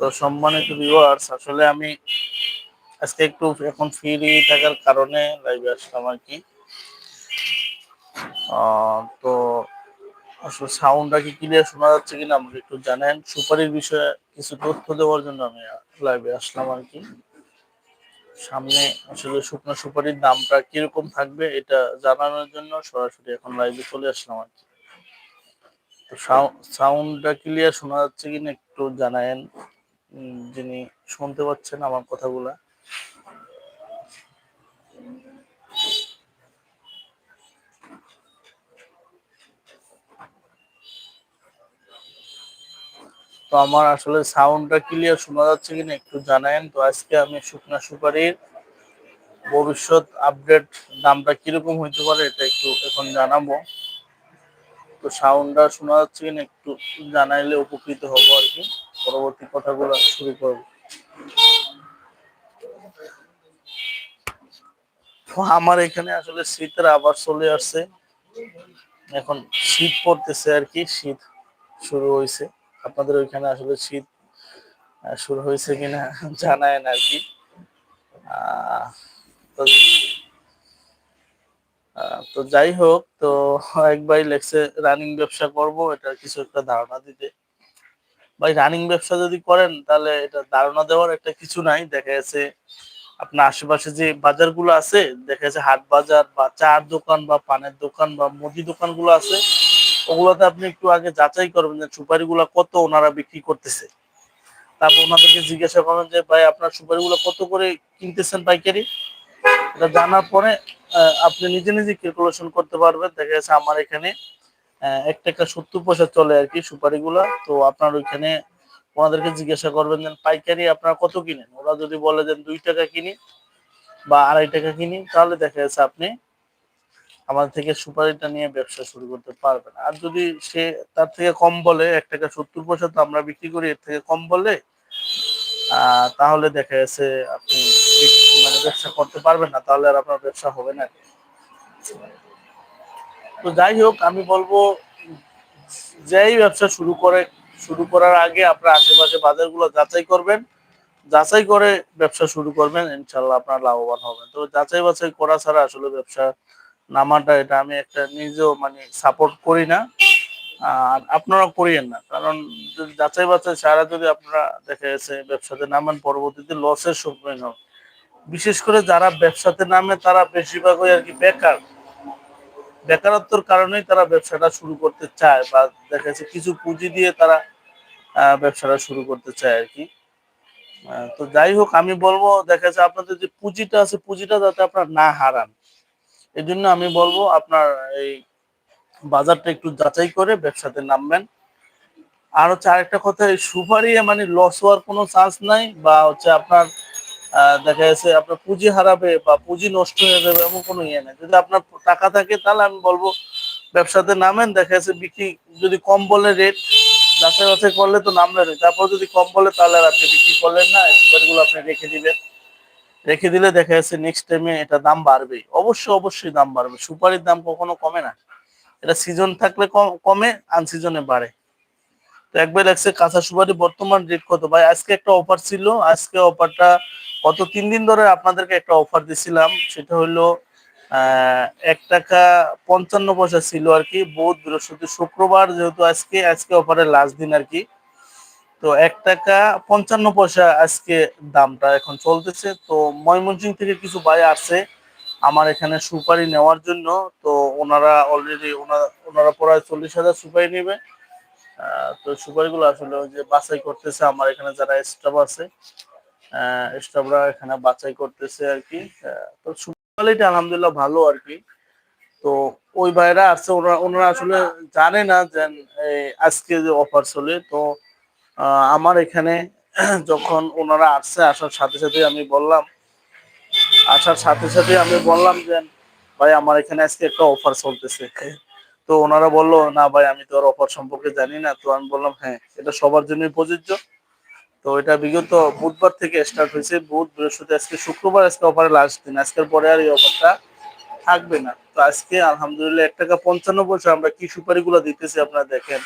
তো সম্মানিত ভিউয়ার্স আসলে আমি আজকে একটু এখন ফ্রি থাকার কারণে লাইভে আসলাম আর কি। তো আসলে সাউন্ডটা কি ক্লিয়ার শোনা যাচ্ছে কিনা আমাকে একটু জানেন। সুপারির বিষয়ে কিছু তথ্য দেওয়ার জন্য আমি লাইভে আসলাম আর কি। সামনে আসলে শুকনো সুপারির দামটা কীরকম থাকবে এটা জানানোর জন্য সরাসরি এখন লাইভে চলে আসলাম আর কি। সাউন্ডটা ক্লিয়ার শোনা যাচ্ছে কিনা একটু জানায়েন। যিনি শুনতে পাচ্ছেন আমার কথাগুলা। তো আমার আসলে সাউন্ডটা ক্লিয়ার শোনা যাচ্ছে কিনা একটু জানায়েন। তো আজকে আমি শুকনা সুপারির ভবিষ্যৎ আপডেট দামটা কীরকম হইতে পারে এটা একটু এখন জানাব। তো সাউন্ডটা শোনা যাচ্ছে কিনা একটু জানাইলে উপকৃত হব আর কি। পরবর্তী কথাগুলো শুরু করব। আমার এখানে আসলে শীতের আবার চলে আসছে। এখন শীত পড়তেছে আর কি, শীত শুরু হয়েছে। আপনাদের ওইখানে আসলে শীত শুরু হয়েছে কিনা জানায় না আর কি। তো যাই হোক, তো এক ভাই লেখছে রানিং ব্যবসা করব এটা কিছু একটা ধারণা দিতে। ভাই রানিং ব্যবসা যদি করেন, তাহলে এটা ধারণা দেওয়ার একটা কিছু নাই। দেখা যাচ্ছে আপনার আশেপাশে যে বাজারগুলো আছে, দেখা যাচ্ছে হাট বাজার বা চার দোকান বা পানের দোকান বা মুদি দোকানগুলো আছে, ওগুলোতে আপনি একটু আগে যাচাই করবেন যে সুপারিগুলো কত ওনারা বিক্রি করতেছে। তারপর ওনাদেরকে জিজ্ঞাসা করেন যে, ভাই, আপনার সুপারিগুলো কত করে কিনতেছেন পাইকারি? এটা জানার পরে আপনি নিজে নিজে ক্যালকুলেশন করতে পারবেন। দেখা যাচ্ছে আমার এখানে এক টাকা সত্তর পয়সা চলে আর কি সুপারিগুলা তো আপনার ওইখানে ওনাদেরকে জিজ্ঞাসা করবেন যে, পাইকারি আপনারা কত কিনেন? ওরা যদি বলে যে, দুই টাকা কিনি বা আড়াই টাকা কিনি, তাহলে দেখা যাচ্ছে আপনি আমাদের থেকে সুপারিটা নিয়ে ব্যবসা শুরু করতে পারবেন। আর যদি সে তার থেকে কম বলে, এক টাকা সত্তর পয়সা তো আমরা বিক্রি করি, এর থেকে কম বলে তাহলে দেখা যাচ্ছে আপনি মানে ব্যবসা করতে পারবেন না, তাহলে আর আপনার ব্যবসা হবে না। তো যাই হোক, আমি বলব, যেই ব্যবসা শুরু করে, শুরু করার আগে আপনার আশেপাশে বাজারগুলো যাচাই করবেন। যাচাই করে ব্যবসা শুরু করবেন ইনশাল্লাহ আপনার লাভবান হবেন। তো যাচাই বাছাই করা ছাড়া আসলে ব্যবসা নামাটা, এটা আমি একটা নিজেও মানে সাপোর্ট করি না। আর আপনারা করিয়েন না। কারণ যদি যাচাই বাছাই ছাড়া যদি আপনারা দেখা যাচ্ছে ব্যবসাতে নামেন, পরবর্তীতে লসের সম্মুখীন হন। বিশেষ করে যারা ব্যবসাতে নামে, তারা বেশিরভাগই আর কি বেকার। বেকারত্বর কারণেই তারা ব্যবসাটা শুরু করতে চায় বা দেখা যাচ্ছে কিছু পুঁজি দিয়ে তারা ব্যবসাটা শুরু করতে চায় আর কি। তো যাই হোক, আমি বলব, দেখা যাচ্ছে আপনাদের যে পুঁজিটা আছে, পুঁজিটা যাতে আপনার না হারান। এই জন্য আমি বলব, আপনার এই বাজারটা একটু যাচাই করে ব্যবসাতে নামবেন। আর হচ্ছে আরেকটা কথা, এই সুপারি মানে লস হওয়ার কোনো চান্স নাই বা হচ্ছে আপনার দেখা যাচ্ছে আপনার পুঁজি হারাবে বা পুঁজি নষ্ট হয়ে যাবে এমন কোনো ইয়ে নেই। যদি আপনার টাকা থাকে, তাহলে আমি বলব ব্যবসাতে নামেন, দেখা যাচ্ছে বিক্রি যদি কম বলে রেট যাচাই বাছাই করলে তো নামলেন তারপর যদি কম বলে, তাহলে আর আপনি বিক্রি করলেন না, এই সুপারিগুলো আপনি রেখে দিবেন। রেখে দিলে দেখা যাচ্ছে নেক্সট টাইমে এটা দাম বাড়বে। অবশ্যই অবশ্যই দাম বাড়বে। সুপারির দাম কখনো কমে না। এটা সিজন থাকলে কম- কমে আনসিজনে বাড়ে। তো একবার লাগছে কাঁচা সুপারি বর্তমান রেট কত? ভাই, আজকে একটা অফার ছিল। আজকে অফারটা গত তিন দিন ধরে আপনাদেরকে একটা অফার দিছিলাম, সেটা হলো এক টাকা পঞ্চান্ন পয়সা ছিল আর কি, বুধ, বৃহস্পতি, শুক্রবার যেহেতু আজকে আজকে অফারের লাস্ট দিন আর কি। তো এক টাকা পঞ্চান্ন পয়সা আজকে দামটা এখন চলতেছে। তো ময়মনসিং থেকে কিছু ভাই আসছে আমার এখানে সুপারি নেওয়ার জন্য। তো ওনারা অলরেডি ওনারা প্রায় চল্লিশ হাজার সুপারি নেবে। তো সুপারিগুলো আসলে ওই যে বাছাই করতেছে আমার এখানে যারা স্টাফ আছে। স্টাফরা এখানে বাছাই করতেছে আর কি। তো কোয়ালিটি আলহামদুলিল্লাহ ভালো আর কি। তো ওই ভাইরা আসছে ওনারা আসলে জানে না যে আজকে যে অফার চলে, তো আমার এখানে যখন ওনারা আসছে, আসার সাথে সাথে আমি বললাম, আসার সাথে সাথে আমি বললাম যে, ভাই, আমার এখানে আজকে একটা অফার চলতেছে। তো ওনারা বলল, না ভাই, আমি তো আর অফার সম্পর্কে জানি না। তো আমি বললাম হ্যাঁ এটা সবার জন্যই প্রযোজ্য। তো এটা বিগত বুধবার থেকে স্টার্ট হয়েছে। বুধ, বৃহস্পতি, আজকে শুক্রবার, আজকে অফারে লাস্ট দিন। আজকের পরে আর এই অফারটা থাকবে না। তো আজকে আলহামদুলিল্লাহ এক টাকা পঞ্চান্ন পয়সা আমরা কি সুপারিগুলো দিতেছি আপনারা দেখেন।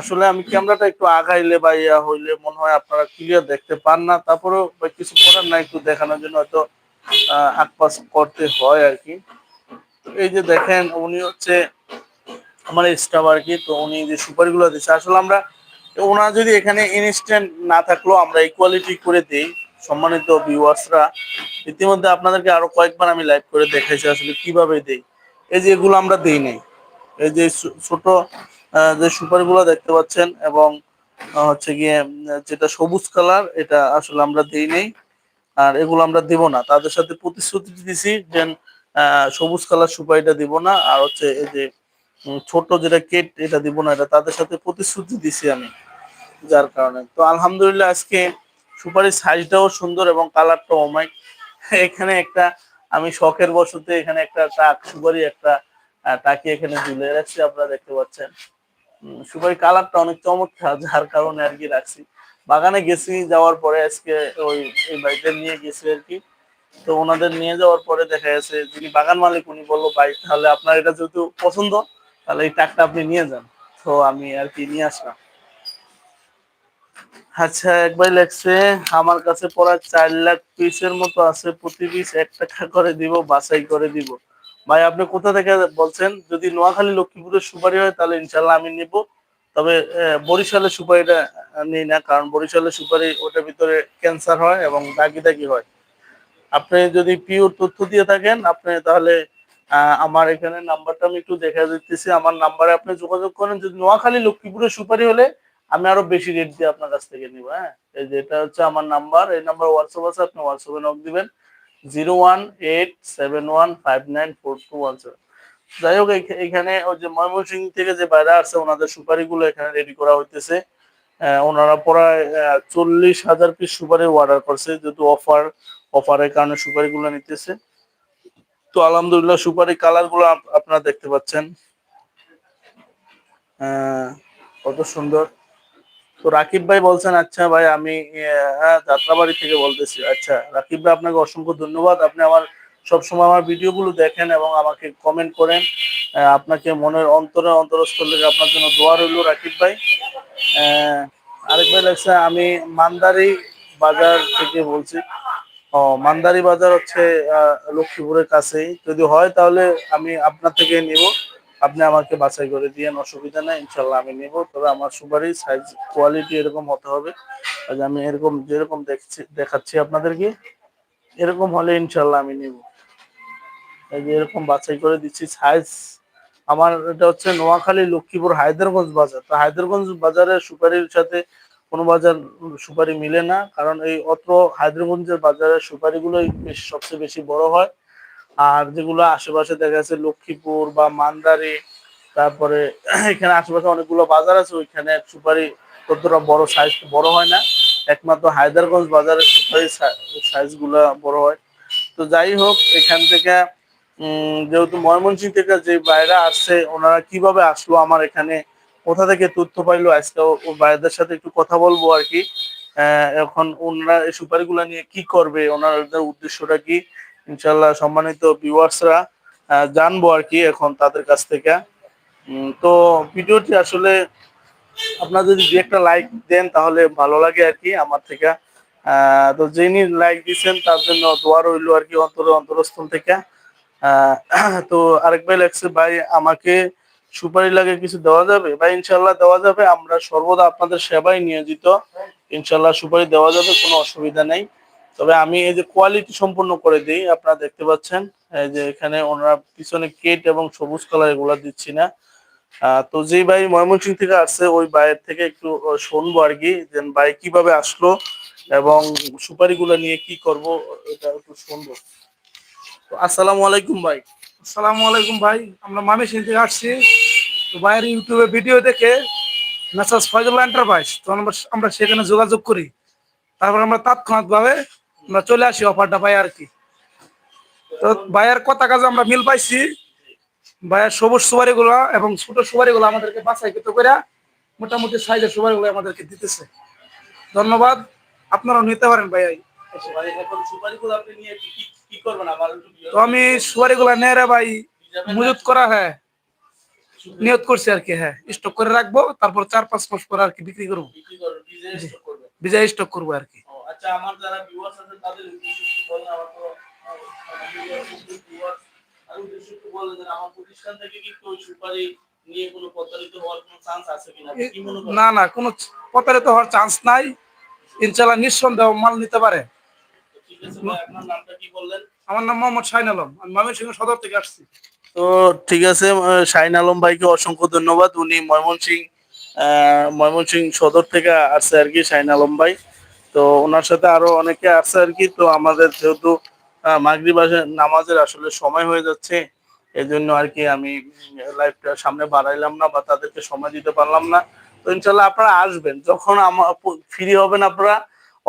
আসলে আমি ক্যামেরাটা একটু আগাইলে বা ইয়া হইলে মনে হয় আপনারা ক্লিয়ার দেখতে পান না। তারপরেও কিছু করার না একটু দেখানোর জন্য হয়তো আকপাস করতে হয় আর কি। তো এই যে দেখেন, উনি হচ্ছে আমার স্টাফ আর কি। তো উনি যে সুপারিগুলো দিচ্ছে আসলে আমরা ওনার যদি এখানে ইনস্ট্যান্ট না থাকলেও আমরা ইকুয়ালিটি করে দিই, সম্মানিত ভিউয়ার্সরা ইতিমধ্যে আপনাদেরকে আরও কয়েকবার আমি লাইভ করে দেখাইছি আসলে কীভাবে দেই। এই যে এগুলো আমরা দেই নাই। এই যে ছোট যে সুপারিগুলো দেখতে পাচ্ছেন এবং হচ্ছে গিয়ে যেটা সবুজ কালার এটা আসলে আমরা দেই নেই। আর এগুলো আমরা দেব না। তাদের সাথে প্রতিশ্রুতি দিছি যে সবুজ কালার সুপারিটা দিব না। আর হচ্ছে এই যে ছোট যেটা কেট এটা দিব না, এটা তাদের সাথে প্রতিশ্রুতি দিছি আমি, যার কারণে। তো আলহামদুলিল্লাহ আজকে সুপারির সাইজটাও সুন্দর এবং কালারটাও অমাইক এখানে একটা, আমি শখের বশতে এখানে একটা টাক, সুপারি একটা টাকি এখানে ঝুলে রাখছি, আপনারা দেখতে পাচ্ছেন। সুপারি কালারটা অনেক চমৎকার, যার কারণে আর কি রাখছি। বাগানে গেছি, যাওয়ার পরে আজকে ওই, এই বাড়িতে নিয়ে গেছি আর কি। তো ওনাদের নিয়ে যাওয়ার পরে দেখা গেছে যিনি বাগান মালিক, উনি বলল বাইক তাহলে আপনার এটা যেহেতু পছন্দ তাহলে এই টাকটা আপনি নিয়ে যান। তো আমি আর কি নিয়ে আসলাম। আচ্ছা একবার লেখছে, আমার কাছে পড়া চার লাখ পিসের মতো আছে, প্রতি পিস এক টাকা করে দিব, বাছাই করে দিব। ভাই, আপনি কোথা থেকে বলছেন? যদি নোয়াখালী, লক্ষ্মীপুরের সুপারি হয়, তাহলে ইনশাল্লাহ আমি নিব। তবে বরিশালের সুপারিটা নিই না, কারণ বরিশালের সুপারি, ওটার ভিতরে ক্যান্সার হয় এবং দাগি দাগি হয়। আপনি যদি পিওর তথ্য দিয়ে থাকেন, আপনি তাহলে আমার এখানে নাম্বারটা আমি একটু দেখা দিতেছি। আমার নাম্বারে আপনি যোগাযোগ করেন। যদি নোয়াখালী লক্ষ্মীপুরের সুপারি হলে আমি আরও বেশি রেট দিয়ে আপনার কাছ থেকে নিব হ্যাঁ? এই যে এটা হচ্ছে আমার নাম্বার। এই নাম্বার হোয়াটসঅ্যাপ আছে, আপনি হোয়াটসঅ্যাপে নক দিবেন। Zero one eight seven one five nine four two one seven যাই হোক এখানে ওই যে ময়মনসিং থেকে যে বাইরে আসছে, ওনাদের সুপারিগুলো এখানে রেডি করা হইতেছে। ওনারা প্রায় চল্লিশ হাজার পিস সুপারি অর্ডার করছে, যেহেতু অফার অফারের কারণে সুপারিগুলো নিতেছে। তো আলহামদুলিল্লাহ সুপারি কালারগুলো আপ- আপনারা দেখতে পাচ্ছেন। আহ, কত সুন্দর। তো রাকিব ভাই বলছেন আচ্ছা ভাই আমি হ্যাঁ, যাত্রাবাড়ি থেকে বলতেছি। আচ্ছা রাকিব ভাই আপনাকে অসংখ্য ধন্যবাদ। আপনি আমার সবসময় আমার ভিডিওগুলো দেখেন এবং আমাকে কমেন্ট করেন। আপনাকে মনের অন্তরে অন্তরস্থল থেকে আপনার জন্য দোয়া রইল রাকিব ভাই। আরেক ভাই লাগছে আমি মান্দারি বাজার থেকে বলছি। ও মান্দারি বাজার হচ্ছে লক্ষ্মীপুরের কাছেই। যদি হয় তাহলে আমি আপনার থেকে নিব। আপনি আমাকে বাছাই করে দিয়েন, অসুবিধা নেই, ইনশাল্লাহ আমি নিব। তবে আমার সুপারি সাইজ, কোয়ালিটি এরকম হতে হবে। আমি এরকম, যেরকম দেখছি, দেখাচ্ছি আপনাদেরকে, এরকম হলে ইনশাল্লাহ আমি নিব। এই যে এরকম বাছাই করে দিচ্ছি, সাইজ। আমার এটা হচ্ছে নোয়াখালী লক্ষ্মীপুর হায়দ্রারগঞ্জ বাজার। তো হায়দ্রারগঞ্জ বাজারের সুপারির সাথে কোনো বাজার সুপারি মিলে না কারণ এই অত্র হায়দ্রারগঞ্জের বাজারের সুপারিগুলোই সবচেয়ে বেশি বড় হয়। আর যেগুলো আশেপাশে দেখা যাচ্ছে লক্ষ্মীপুর বা মান্দারি তারপরে এখানে আশেপাশে অনেকগুলো বাজার আছে ওইখানে সুপারি ততটা বড় সাইজ বড় হয় না। একমাত্র হায়দ্রারগঞ্জ বাজারের সুপারি সাইজগুলা বড় হয়। তো যাই হোক এখান থেকে উম, যেহেতু ময়মনসিং থেকে যে বাইরে আসছে ওনারা কীভাবে আসলো আমার এখানে কোথা থেকে তথ্য পাইলো? আজকে ও- ও বাইরেদের সাথে একটু কথা বলব আর কি। এখন ওনারা এই সুপারিগুলো নিয়ে কি করবে? ওনাদের উদ্দেশ্যটা কি? ইনশাল্লাহ সম্মানিত ভিউয়ার্সরা জানব আর কি এখন তাদের কাছ থেকে। তো ভিডিওটি আসলে আপনারা যদি একটা লাইক দেন তাহলে ভালো লাগে আর কি আমার থেকে। তো যিনি লাইক দিচ্ছেন তার জন্য দোয়া রইল আর কি অন্তর অন্তরস্থল থেকে। তো আরেক ভাই লাগছে, ভাই, আমাকে সুপারি লাগে কিছু দেওয়া যাবে? বা ইনশাল্লাহ দেওয়া যাবে, আমরা সর্বদা আপনাদের সেবায় নিয়োজিত। ইনশাল্লাহ সুপারি দেওয়া যাবে, কোনো অসুবিধা নেই। তবে আমি এই যে কোয়ালিটি সম্পূর্ণ করে দিই, আপনারা দেখতে পাচ্ছেন, এই যে এখানে ওনারা পিছনে কেট এবং সবুজ কালার এগুলা দিচ্ছি না। তো যেই ভাই ময়মনসিং থেকে আসছে, ওই ভাইয়ের থেকে একটু শুনব আর কি, যে ভাই কীভাবে আসলো এবং সুপারিগুলো নিয়ে কি করব, এটা একটু শুনব। আসসালামু আলাইকুম ভাই। আসসালামু আলাইকুম ভাই। আমরা মামেসিং থেকে আসছি। তো ভাইয়ের ইউটিউবে ভিডিও দেখে মেসাজ ফয়জুল্লাহ এন্টারপ্রাইজ, তো আমরা আমরা সেখানে যোগাযোগ করি। তারপর আমরা তাৎক্ষণিক ভাবে আমরা চলে আসি অফারটা পাই আর কি। তো ভাইয়ের কথা কাজে আমরা মিল পাইছি। ভাইয়ের সবুজ সুপারি গুলা এবং ছোট সুপারি গুলো আমাদেরকে বাছাই করতে করে মোটামুটি সাইজের সুপারি গুলো আমাদেরকে দিতেছে। ধন্যবাদ। আপনারাও নিতে পারেন ভাই। এখন সুপারিগুলো আপনি নিয়ে তো আমি সুপারি গুলা নেড়ে ভাই মজুত করা হ্যাঁ। নিয়ত করছি আর কি হ্যাঁ। স্টক করে রাখব তারপর চার পাঁচ মাস পর আর কি বিক্রি করব। বিজয় স্টক করব আর কি। আচ্ছা আমার যারা ভিউয়ার্স আছে তাদের উদ্দেশ্যে একটু বলেন আমার তো আহ, আমার viewers, viewers, আর উদ্দেশ্যে একটু বলেন যে আমার প্রতিষ্ঠান থেকে কি কেউ সুপারি নিয়ে কোনো প্রতারিত হওয়ার কোনো চান্স আছে কিনা? কি মনে করেন? না না কোনো প্রতারিত হওয়ার চান্স নাই। ইনশাল্লাহ নিঃসন্দেহ মাল নিতে পারে। আমার নাম মোহাম্মদ শাহিন আলম। আমি ময়মনসিংহ সদর থেকে আসছি। তো ঠিক আছে শাহিন আলম ভাইকে অসংখ্য ধন্যবাদ। উনি ময়মনসিং আহ, ময়মনসিং সদর থেকে আসছে আর কি শাহিন আলম ভাই। তো ওনার সাথে আরও অনেকে আসছে আর কি তো আমাদের যেহেতু মাগরিব নামাজের আসলে সময় হয়ে যাচ্ছে এই জন্য আর কি আমি লাইফটা সামনে বাড়াইলাম না বা তাদেরকে সময় দিতে পারলাম না। তো ইনশাল্লাহ আপনারা আসবেন যখন আমার ফ্রি হবেন আপনারা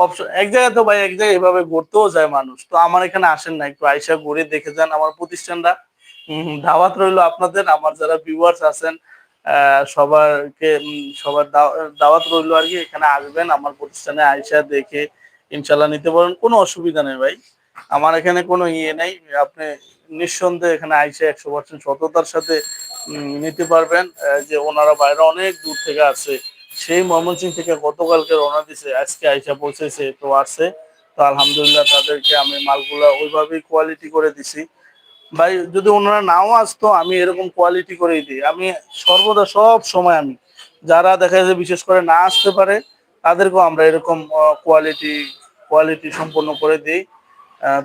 অপশন এক জায়গায় তো ভাই, এক জায়গায় এভাবে ঘুরতেও যায় মানুষ। তো আমার এখানে আসেন না, একটু আইসা ঘুরে দেখে যান আমার প্রতিষ্ঠানটা। দাওয়াত রইল আপনাদের, আমার যারা ভিউয়ার্স আছেন সবারকে সবার দাও- দাওয়াত রইল আর কি, এখানে আসবেন, আমার প্রতিষ্ঠানে আইসা দেখে ইনশাল্লাহ নিতে পারেন কোনো অসুবিধা নেই ভাই। আমার এখানে কোনো ইয়ে নেই, আপনি নিঃসন্দেহে এখানে আইসা একশো পার্সেন্ট সততার সাথে নিতে পারবেন যে ওনারা বাইরে অনেক দূর থেকে আসে সেই ময়মনসিং থেকে গতকালকে রওনা দিছে, আজকে আইসা পৌঁছেছে, তো আসছে। তো আলহামদুলিল্লাহ তাদেরকে আমি মালগুলা ওইভাবেই কোয়ালিটি করে দিছি। ভাই, যদি ওনারা নাও আসতো, আমি এরকম কোয়ালিটি করেই দিই। আমি সর্বদা সব সময় আমি, যারা দেখা যায় বিশেষ করে না আসতে পারে, তাদেরকেও আমরা এরকম কোয়ালিটি কোয়ালিটি সম্পন্ন করে দিই।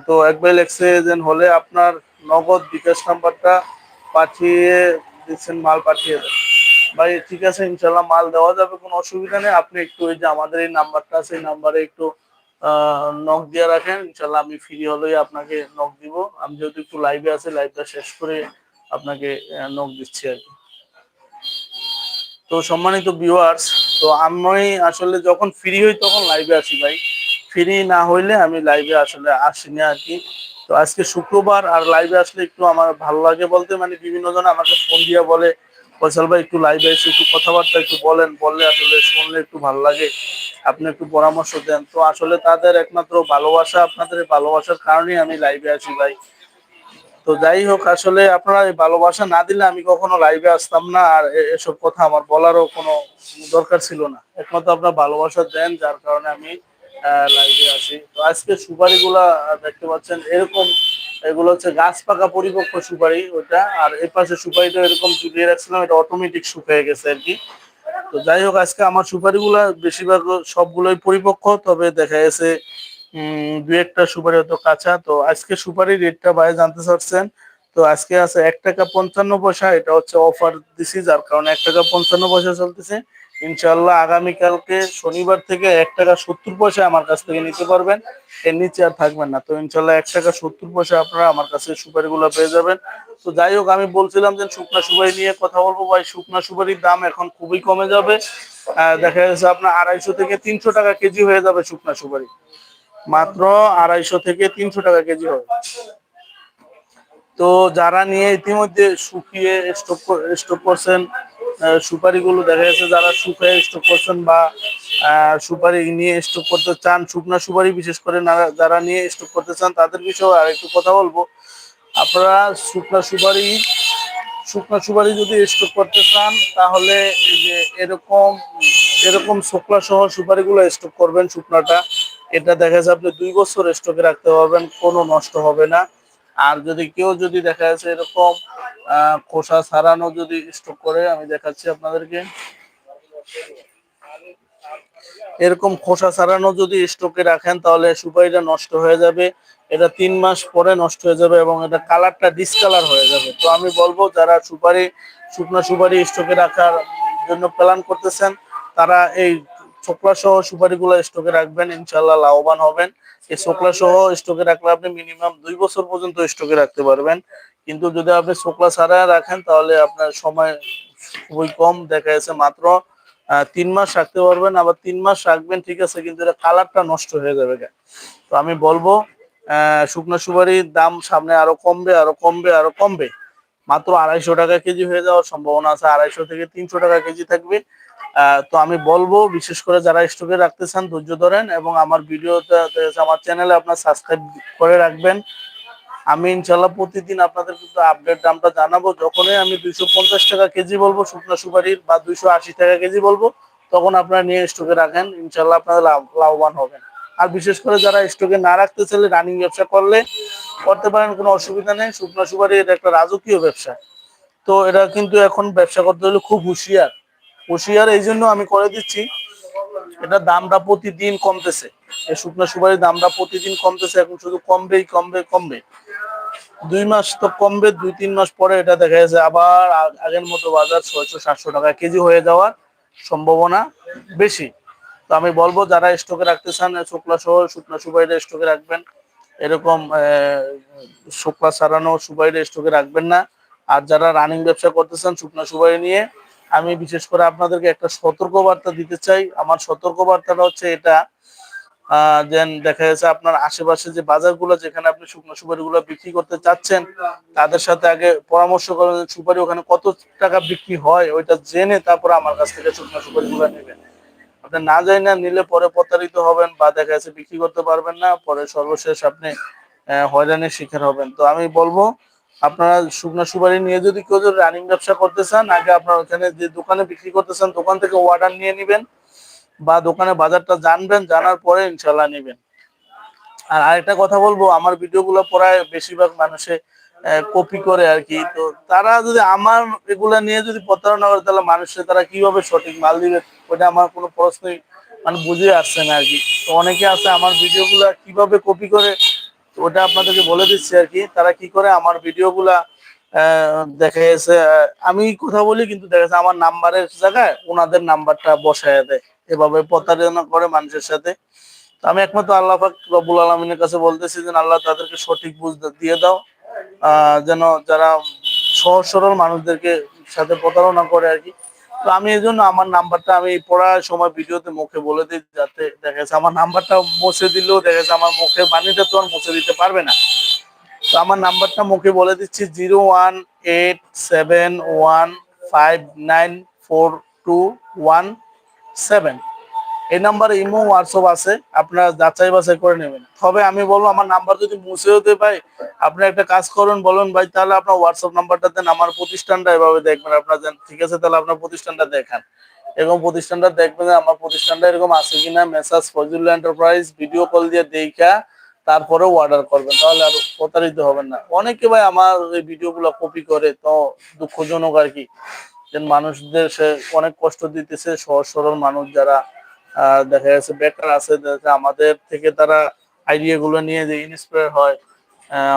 তো এক বাইল এক্সচেঞ্জ হলে আপনার নগদ বিকাশ নাম্বারটা পাঠিয়ে দিচ্ছেন, মাল পাঠিয়ে দেন। ভাই, ঠিক আছে, ইনশাল্লাহ মাল দেওয়া যাবে, কোনো অসুবিধা নেই। আপনি একটু ওই যে আমাদের এই নাম্বারটা আছে, এই নাম্বারে একটু নক দিয়ে রাখেন। ইনশাল্লাহ আমি ফ্রি হলেই আপনাকে নক দিব। আমি যেহেতু একটু লাইভে আছি লাইভটা শেষ করে আপনাকে নক দিচ্ছি আর কি। তো সম্মানিত ভিউয়ার্স তো আমি আসলে যখন ফ্রি হই তখন লাইভে আসি ভাই। ফ্রি না হইলে আমি লাইভে আসলে আসি না আর কি। তো আজকে শুক্রবার, আর লাইভে আসলে একটু আমার ভালো লাগে বলতে মানে বিভিন্ন জন আমাকে ফোন দিয়ে বলে ফয়সাল ভাই, একটু লাইভে এসে একটু কথাবার্তা একটু বলেন, বললে আসলে শুনলে একটু ভালো লাগে। আপনি একটু পরামর্শ দেন। তো আসলে তাদের একমাত্র ভালোবাসা, আপনাদের ভালোবাসার কারণেই আমি লাইভে আসি ভাই। তো যাই হোক, আসলে আপনারা ভালোবাসা না দিলে আমি কখনো লাইভে আসতাম না। আর এসব কথা আমার বলারও কোনো দরকার ছিল না। একমাত্র আপনার ভালোবাসা দেন, যার কারণে আমি লাইভে আসি তো আজকে সুপারি গুলা দেখতে পাচ্ছেন, এরকম, এগুলো হচ্ছে গাছ পাকা পরিপক্ক সুপারি ওটা। আর এই পাশে সুপারিটা এরকম ঝুলিয়ে রাখছিলাম, এটা অটোমেটিক শুকিয়ে গেছে আর কি। তো যাই হোক, আজকে আমার সুপারি গুলা বেশিরভাগ সবগুলোই পরিপক্ক, তবে দেখা গেছে দু একটা সুপারি হয়তো কাঁচা। তো আজকে সুপারির রেটটা ভাই জানতে চাচ্ছেন, তো আজকে আছে এক টাকা পঞ্চান্ন পয়সা, এটা হচ্ছে অফার দিছি, যার কারণে এক টাকা পঞ্চান্ন পয়সা চলতেছে। ইনশাল্লাহ আগামীকালকে শনিবার থেকে এক টাকা সত্তর পয়সা আমার কাছ থেকে নিতে পারবেন। এর নিচে আর থাকবেন না। তো ইনশাল্লাহ এক টাকা সত্তর পয়সা আপনারা আমার কাছে সুপারি গুলো পেয়ে যাবেন। তো যাই হোক, আমি বলছিলাম যে শুকনা সুপারি নিয়ে কথা বলব। ভাই, শুকনা সুপারির দাম এখন খুবই কমে যাবে। দেখা যাচ্ছে আপনার আড়াইশো থেকে তিনশো টাকা কেজি হয়ে যাবে শুকনা সুপারি। মাত্র আড়াইশো থেকে তিনশো টাকা কেজি হবে। তো যারা নিয়ে ইতিমধ্যে শুকিয়ে স্টক স্টক করছেন সুপারিগুলো দেখা যাচ্ছে যারা শুকিয়ে স্টক করছেন বা সুপারি নিয়ে স্টক করতে চান, শুকনা সুপারি বিশেষ করে যারা নিয়ে স্টক করতে চান, তাদের বিষয়ে আর একটু কথা বলব। আপনারা শুকনা সুপারি শুকনা সুপারি যদি স্টক করতে চান, তাহলে এই যে এরকম এরকম শুকনা সহ সুপারিগুলো স্টক করবেন শুকনাটা। এটা দেখা যাচ্ছে আপনি দুই বছর স্টকে রাখতে পারবেন, কোনো নষ্ট হবে না। আর যদি কেউ যদি দেখা যাচ্ছে এরকম খোসা ছাড়ানো যদি স্টক করে, আমি দেখাচ্ছি আপনাদেরকে। এরকম খোসা ছাড়ানো যদি স্টকে রাখেন, তাহলে সুপারিটা নষ্ট হয়ে যাবে। এটা তিন মাস পরে নষ্ট হয়ে যাবে এবং এটা কালারটা ডিসকালার হয়ে যাবে। তো আমি বলব, যারা সুপারি, শুকনো সুপারি স্টকে রাখার জন্য প্ল্যান করতেছেন, তারা এই চোকলা সহ সুপারিগুলো স্টকে রাখবেন ইনশাল্লাহ লাভবান হবেন। এই চোকলা সহ স্টকে রাখলে আপনি মিনিমাম দুই বছর পর্যন্ত স্টকে রাখতে পারবেন। কিন্তু যদি আপনি চোকলা ছাড়া রাখেন, তাহলে আপনার সময় খুবই কম দেখা যাচ্ছে মাত্র তিন মাস রাখতে পারবেন। আবার তিন মাস রাখবেন, ঠিক আছে, কিন্তু এটা কালারটা নষ্ট হয়ে যাবে। তো আমি বলব শুকনো সুপারির দাম সামনে আরও কমবে আরও কমবে আরও কমবে। মাত্র আড়াইশো টাকা কেজি হয়ে যাওয়ার সম্ভাবনা আছে। আড়াইশো থেকে তিনশো টাকা কেজি থাকবে। তো আমি বলব, বিশেষ করে যারা স্টকে রাখতে চান, ধৈর্য ধরেন এবং আমার ভিডিওটা আমার চ্যানেলে আপনার সাবস্ক্রাইব করে রাখবেন। আমি ইনশাল্লাহ প্রতিদিন আপনাদের কিন্তু আপডেট দামটা জানাব। যখনই আমি দুইশো পঞ্চাশ টাকা কেজি বলব, শুকনো সুপারির বা দুইশো আশি টাকা কেজি বলব, তখন আপনারা নিয়ে স্টকে রাখেন। ইনশাল্লাহ আপনারা লাভ- লাভবান হবেন। আর বিশেষ করে যারা স্টকে না রাখতে চাইলে রানিং ব্যবসা করলে, করতে পারেন, কোনো অসুবিধা নেই। শুকনো সুপারি এটা একটা রাজকীয় ব্যবসা। তো এটা কিন্তু এখন ব্যবসা করতে হলে খুব হুঁশিয়ার। হুঁশিয়ার এই জন্য আমি করে দিচ্ছি। এটা দামটা প্রতিদিন কমতেছে। এই শুকনো সুপারির দামটা প্রতিদিন কমতেছে, এখন শুধু কমবেই, কমবে কমবে। দুই মাস তো কমবে, দুই, তিন মাস পরে এটা দেখা যাচ্ছে আবার আগের মতো বাজার ছয়শো, সাতশো টাকা কেজি হয়ে যাওয়ার সম্ভাবনা বেশি। তো আমি বলব, যারা স্টকে রাখতে চান শুকলা সহ, শুকনো সুপারিটা স্টকে রাখবেন। এরকম শুকলা সারানো সুপারিটা স্টকে রাখবেন না। আর যারা রানিং ব্যবসা করতে চান, শুকনো সুপারি নিয়ে আমি বিশেষ করে আপনাদেরকে একটা সতর্ক বার্তা দিতে চাই। আমার সতর্ক বার্তাটা হচ্ছে এটা দেন দেখা যাচ্ছে আপনার আশেপাশে যে বাজারগুলো যেখানে আপনি শুকনো সুপারি গুলো বিক্রি করতে চাচ্ছেন, তাদের সাথে আগে পরামর্শ করেন সুপারি ওখানে কত টাকা বিক্রি হয়, ওইটা জেনে তারপরে আমার কাছ থেকে শুকনো সুপারি গুলো নেবেন। আপনি না যাই না নিলে পরে প্রতারিত হবেন বা দেখা যাচ্ছে বিক্রি করতে পারবেন না, পরে সর্বশেষ আপনি হয়রানির শিকার হবেন। তো আমি বলব আপনারা শুকনো সুপারি নিয়ে যদি কেউ যদি রানিং ব্যবসা করতে চান, আগে আপনার ওখানে যে দোকানে বিক্রি করতে চান, দোকান থেকে অর্ডার নিয়ে নিবেন বা দোকানে বাজারটা জানবেন, জানার পরে ইনশাল্লাহ নেবেন। আর আরেকটা কথা বলব, আমার ভিডিওগুলো প্রায় বেশিরভাগ মানুষে কপি করে আর কি। তো তারা যদি আমার এগুলা নিয়ে যদি প্রতারণা করে, তাহলে মানুষের তারা কীভাবে সঠিক মাল দিবে ওটা আমার কোনো প্রশ্নই মানে বুঝে আসছে না আর কি। তো অনেকে আছে, আমার ভিডিওগুলা কীভাবে কপি করে ওটা আপনাদেরকে বলে দিচ্ছি আর কি, তারা কি করে আমার ভিডিওগুলা দেখা গেছে আমি কথা বলি কিন্তু দেখা যাচ্ছে আমার নাম্বারের জায়গায় ওনাদের নাম্বারটা বসায় দেয়। এভাবে প্রতারণা করে মানুষের সাথে। আমি একমাত্র আল্লাহ পাক রব্বুল আলমিনের কাছে বলতেছি যে আল্লাহ তাদেরকে সঠিক বুঝ দিয়ে দাও যেন যারা সহজ সরল মানুষদেরকে সাথে প্রতারণা করে আর কি। তো আমি এই জন্য আমার নাম্বারটা আমি পড়ার সময় ভিডিওতে মুখে বলে দিই যাতে দেখা যাচ্ছে আমার নাম্বারটা মুছে দিলেও দেখা যাচ্ছে আমার মুখে বাণীটা তো আর মুছে দিতে পারবে না। তো আমার নাম্বারটা মুখে বলে দিচ্ছি zero one eight seven one five nine four two one seven. এই নাম্বারে ইমো হোয়াটসঅ্যাপ আছে, আপনারা যাচাই বাছাই করে নেবেন। তবে আমি বলব, আমার নাম্বার যদি মুছে হতে পাই, আপনি একটা কাজ করুন, বলুন, ভাই, তাহলে আপনার হোয়াটসঅ্যাপ নাম্বারটা দেন আমার প্রতিষ্ঠানটা এভাবে দেখবেন। আপনার ঠিক আছে, তাহলে আপনার প্রতিষ্ঠানটা দেখান। এরকম প্রতিষ্ঠানটা দেখবেন আমার প্রতিষ্ঠানটা এরকম আছে কিনা, message Fazlullah enterprise, video call দিয়ে দেখা, তারপরেও অর্ডার করবেন। তাহলে আর প্রতারিত হবেন না। অনেকে ভাই আমার এই ভিডিওগুলো কপি করে, তো দুঃখজনক আর কি। মানুষদের সে অনেক কষ্ট দিতেছে, সহজ সরল মানুষ যারা দেখা যাচ্ছে বেকার আছে আমাদের থেকে তারা আইডিয়া গুলো নিয়ে যে ইন্সপায়ার হয়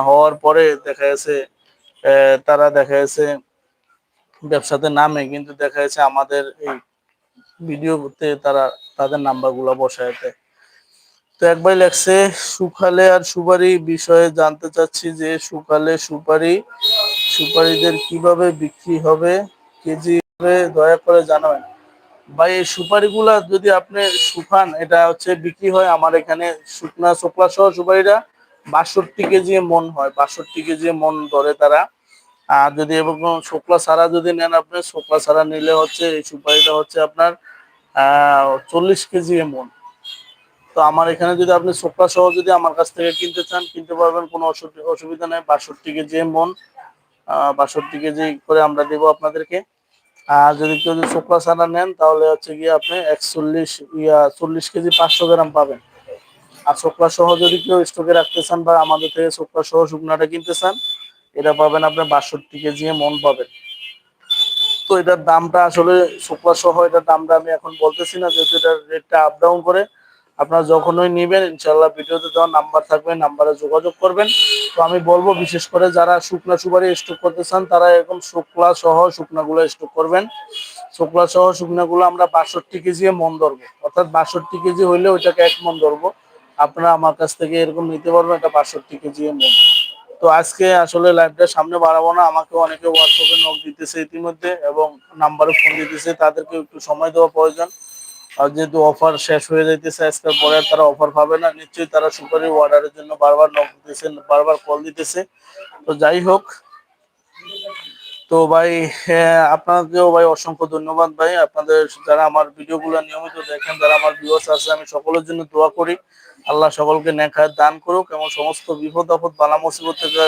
হওয়ার পরে দেখা যাচ্ছে তারা দেখা যাচ্ছে ব্যবসাতে নামে, কিন্তু দেখা যাচ্ছে আমাদের এই ভিডিওতে তারা তাদের নাম্বারগুলো বসায় তো একবার লেখছে সুখালে আর সুপারি বিষয়ে জানতে চাচ্ছি যে সুখালে সুপারি, সুপারিদের কীভাবে বিক্রি হবে? কেজি দয়া করে জানাবেন। ভাই এই সুপারিগুলা যদি আপনি শুকান, এটা হচ্ছে বিক্রি হয় আমার এখানে শুকনা শুকলা সহ সুপারিটা বাষট্টি কেজি মন হয়, বাষট্টি কেজি মন ধরে তারা। আর যদি এবং শুকলা সারা যদি নেন আপনি শুকলা সারা নিলে হচ্ছে এই সুপারিটা হচ্ছে আপনার চল্লিশ কেজি মন। তো আমার এখানে যদি আপনি শুকলা সহ যদি আমার কাছ থেকে কিনতে চান, কিনতে পারবেন, কোনো অসুবি- অসুবিধা নেই, বাষট্টি কেজি মন বাষট্টি কেজি করে আমরা দেবো আপনাদেরকে। আর যদি কেউ যদি শুক্লা ছানা নেন, তাহলে হচ্ছে গিয়ে আপনি একচল্লিশ, ইয়া, চল্লিশ কেজি পাঁচশো গ্রাম পাবেন। আর শুক্লা সহ যদি কেউ স্টকে রাখতে চান বা আমাদের থেকে শুক্লা সহ শুকনাটা কিনতে চান, এটা পাবেন আপনি বাষট্টি কেজি মন পাবেন। তো এটার দামটা আসলে শুক্লা সহ এটার দামটা আমি এখন বলতেছি না, যেহেতু এটার রেটটা আপ ডাউন করে আপনারা যখনই নিবেন ইনশাল্লাহ ভিডিওতে দেওয়ার নাম্বার থাকবে, নাম্বারে যোগাযোগ করবেন। তো আমি বলব, বিশেষ করে যারা শুকনা সুপারি স্টক করতে চান, তারা এরকম শুকলা সহ শুকনাগুলো স্টক করবেন। শুকলা সহ শুকনাগুলো আমরা বাষট্টি কেজি মন ধরবো। অর্থাৎ বাষট্টি কেজি হইলে ওইটাকে এক মন ধরবো। আপনারা আমার কাছ থেকে এরকম নিতে পারবেন এটা বাষট্টি কেজি মন। তো আজকে আসলে লাইভটা সামনে বাড়াবো না, আমাকে অনেকে হোয়াটসঅ্যাপে নক দিতেছে ইতিমধ্যে এবং নাম্বারে ফোন দিতেছে তাদেরকে একটু সময় দেওয়া প্রয়োজন। আর যেহেতু অফার শেষ হয়ে যাইতেছে আজকের পরে তারা অফার পাবে না। নিশ্চয়ই তারা সুপারি অর্ডারের জন্য বারবার নক দিতেছে বারবার কল দিতেছে। তো যাই হোক। তো ভাই হ্যাঁ, আপনাকেও ভাই অসংখ্য ধন্যবাদ ভাই। আপনাদের যারা আমার ভিডিওগুলো নিয়মিত দেখেন যারা আমার ভিউয়ার্স আছে আমি সকলের জন্য দোয়া করি। আল্লাহ সকলকে নেখায় দান করুক এবং সমস্ত বিপদ আপদ বালা মুসিবত থেকে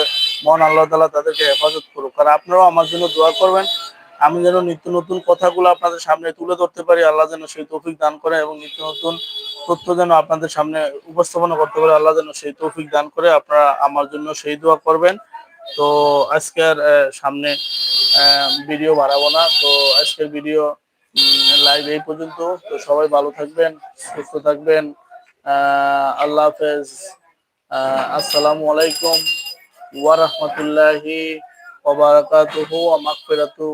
মন আল্লাহ তালা তাদেরকে হেফাজত করুক। আর আপনারাও আমার জন্য দোয়া করবেন। আমি যেন নিত্য নতুন কথাগুলো আপনাদের সামনে তুলে ধরতে পারি, আল্লাহ যেন সেই তৌফিক দান করে এবং নিত্য নতুন তথ্য যেন আপনাদের সামনে উপস্থাপনা করতে পারে, আল্লাহ যেন সেই তৌফিক দান করে আপনারা আমার জন্য সেই দোয়া করবেন। তো আজকের সামনে ভিডিও বাড়াবো না। তো আজকের ভিডিও লাইভ এই পর্যন্ত। তো সবাই ভালো থাকবেন, সুস্থ থাকবেন। আল্লাহ হাফেজ। আসসালামু আলাইকুম। ওয়া ওয়া বারাকাতুহু ওয়া মাগফিরাতু